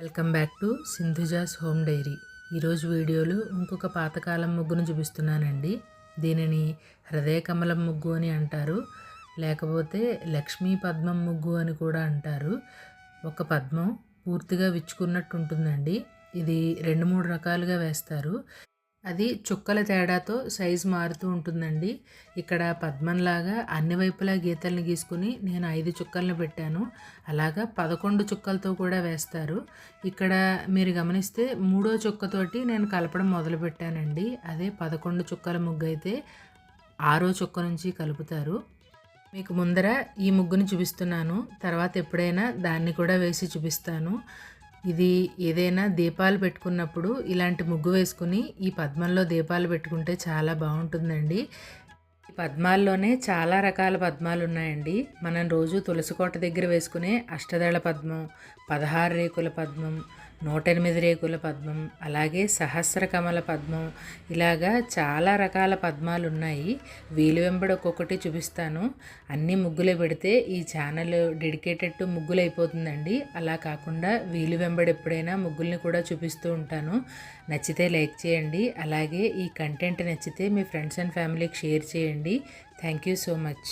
Welcome back to Sindhuja's home diary. ఈరోజు వీడియోలో ఇంకొక పాతకాలం ముగ్గును చూపిస్తున్నానండి. దీనిని హృదయ కమలం ముగ్గు అని అంటారు. లేకపోతే లక్ష్మీ పద్మం ముగ్గు అని కూడా అంటారు. ఒక పద్మం పూర్తిగా విచ్చుకున్నట్టు ఉంటుందండి ఇది రెండు మూడు రకాలుగా వేస్తారు. అది చుక్కల తేడాతో సైజు మారుతూ ఉంటుందండి. ఇక్కడ పద్మంలాగా అన్ని వైపులా గీతల్ని గీసుకుని నేను ఐదు చుక్కలను పెట్టాను. అలాగా పదకొండు చుక్కలతో కూడా వేస్తారు. ఇక్కడ మీరు గమనిస్తే మూడో చుక్కతోటి నేను కలపడం మొదలు పెట్టానండి. అదే పదకొండు చుక్కల ముగ్గు అయితే ఆరో చుక్క నుంచి కలుపుతారు. మీకు ముందర ఈ ముగ్గుని చూపిస్తున్నాను. తర్వాత ఎప్పుడైనా దాన్ని కూడా వేసి చూపిస్తాను. ఇది ఏదైనా దీపాలు పెట్టుకున్నప్పుడు ఇలాంటి ముగ్గు వేసుకుని ఈ పద్మంలో దీపాలు పెట్టుకుంటే చాలా బాగుంటుందండి. ఈ పద్మాల్లోనే చాలా రకాల పద్మాలు ఉన్నాయండి. మనం రోజు తులసికోట దగ్గర వేసుకునే అష్టదళ పద్మం పదహారు రేకుల పద్మం నూట ఎనిమిది రేకుల పద్మం అలాగే సహస్ర కమల పద్మం ఇలాగా చాలా రకాల పద్మాలు ఉన్నాయి వీలు వెంబడి ఒక్కొక్కటి చూపిస్తాను. అన్ని ముగ్గులే పెడితే ఈ ఛానల్ డెడికేటెడ్ టు ముగ్గులు అయిపోతుందండి అలా కాకుండా వీలు వెంబడి ఎప్పుడైనా ముగ్గుల్ని కూడా చూపిస్తూ ఉంటాను. నచ్చితే లైక్ చేయండి. అలాగే ఈ కంటెంట్ నచ్చితే మీ ఫ్రెండ్స్ అండ్ ఫ్యామిలీకి షేర్ చేయండి. Thank you so much.